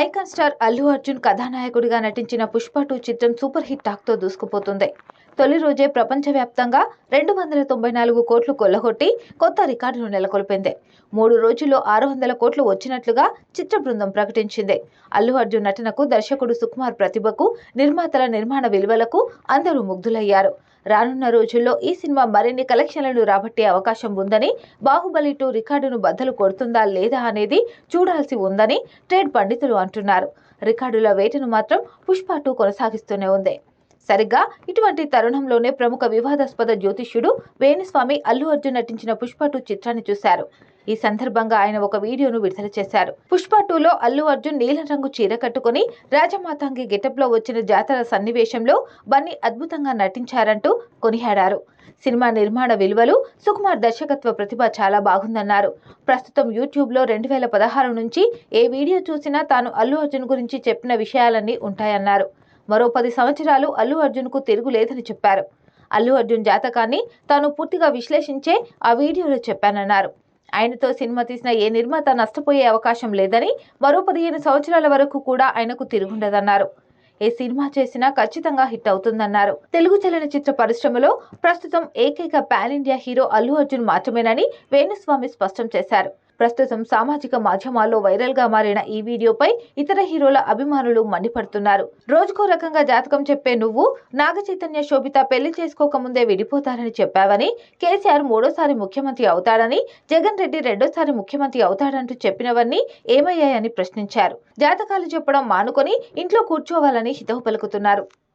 Icon star Allu Arjun కథానాయకుడిగా నటించిన Pushpa two చిత్రం సూపర్ హిట్ టాక్తో దూసుకుపోతుంది. తొలి రోజే ప్రపంచవ్యాప్తంగా రెండు వందల తొంభై నాలుగు కోట్లు కొల్లగొట్టి కొత్త రికార్డును నెలకొల్పింది. మూడు రోజుల్లో ఆరు వందల కోట్లు వచ్చినట్లుగా చిత్ర బృందం ప్రకటించింది. అల్లు అర్జున్ నటనకు దర్శకుడు సుకుమార్ ప్రతిభకు నిర్మాతల నిర్మాణ విలువలకు అందరూ ముగ్ధులయ్యారు. రానున్న రోజుల్లో ఈ సినిమా మరిన్ని కలెక్షన్లను రాబట్టే అవకాశం ఉందని బాహుబలి టూ రికార్డును బద్దలు కొడుతుందా లేదా అనేది చూడాల్సి ఉందని ట్రేడ్ పండితులు అంటున్నారు. రికార్డుల వేటను మాత్రం పుష్ప టూ కొనసాగిస్తూనే ఉంది. సరిగ్గా ఇటువంటి తరుణంలోనే ప్రముఖ వివాదాస్పద జ్యోతిష్యుడు వేణుస్వామి అల్లు అర్జున్ నటించిన పుష్ప టూ చిత్రాన్ని చూశారు. ఈ సందర్భంగా ఆయన ఒక వీడియోను విడుదల చేశారు. పుష్ప టూలో అల్లు అర్జున్ నీలం రంగు చీర కట్టుకుని రాజమాతాంగి గెటప్లో వచ్చిన జాతర సన్నివేశంలో బన్నీ అద్భుతంగా నటించారంటూ కొనియాడారు. సినిమా నిర్మాణ విలువలు సుకుమార్ దర్శకత్వ ప్రతిభ చాలా బాగుందన్నారు. ప్రస్తుతం యూట్యూబ్లో రెండు వేల పదహారు నుంచి ఏ వీడియో చూసినా తాను అల్లు అర్జున్ గురించి చెప్పిన విషయాలన్నీ ఉంటాయన్నారు. మరో పది సంవత్సరాలు అల్లు అర్జున్కు తిరుగులేదని చెప్పారు. అల్లు అర్జున్ జాతకాన్ని తాను పూర్తిగా విశ్లేషించే ఆ వీడియోలో చెప్పానన్నారు. ఆయనతో సినిమా తీసిన ఏ నిర్మాత నష్టపోయే అవకాశం లేదని మరో పదిహేను సంవత్సరాల వరకు కూడా ఆయనకు తిరుగుండదన్నారు. ఏ సినిమా చేసినా ఖచ్చితంగా హిట్ అవుతుందన్నారు. తెలుగు చలనచిత్ర పరిశ్రమలో ప్రస్తుతం ఏకైక pan India hero Allu Arjun మాత్రమేనని వేణుస్వామి స్పష్టం చేశారు. ప్రస్తుతం సామాజిక మాధ్యమాల్లో వైరల్గా మారిన ఈ వీడియోపై ఇతర హీరోల అభిమానులు మండిపడుతున్నారు. రోజుకో రకంగా జాతకం చెప్పే నువ్వు నాగ చైతన్య శోభిత పెళ్ళి చేసుకోకముందే విడిపోతారని చెప్పావని కేసీఆర్ మూడోసారి ముఖ్యమంత్రి అవుతాడని జగన్ రెడ్డి రెండోసారి ముఖ్యమంత్రి అవుతాడంటూ చెప్పినవన్నీ ఏమయ్యాయని ప్రశ్నించారు. జాతకాలు చెప్పడం మానుకొని ఇంట్లో కూర్చోవాలని హితవు పలుకుతున్నారు.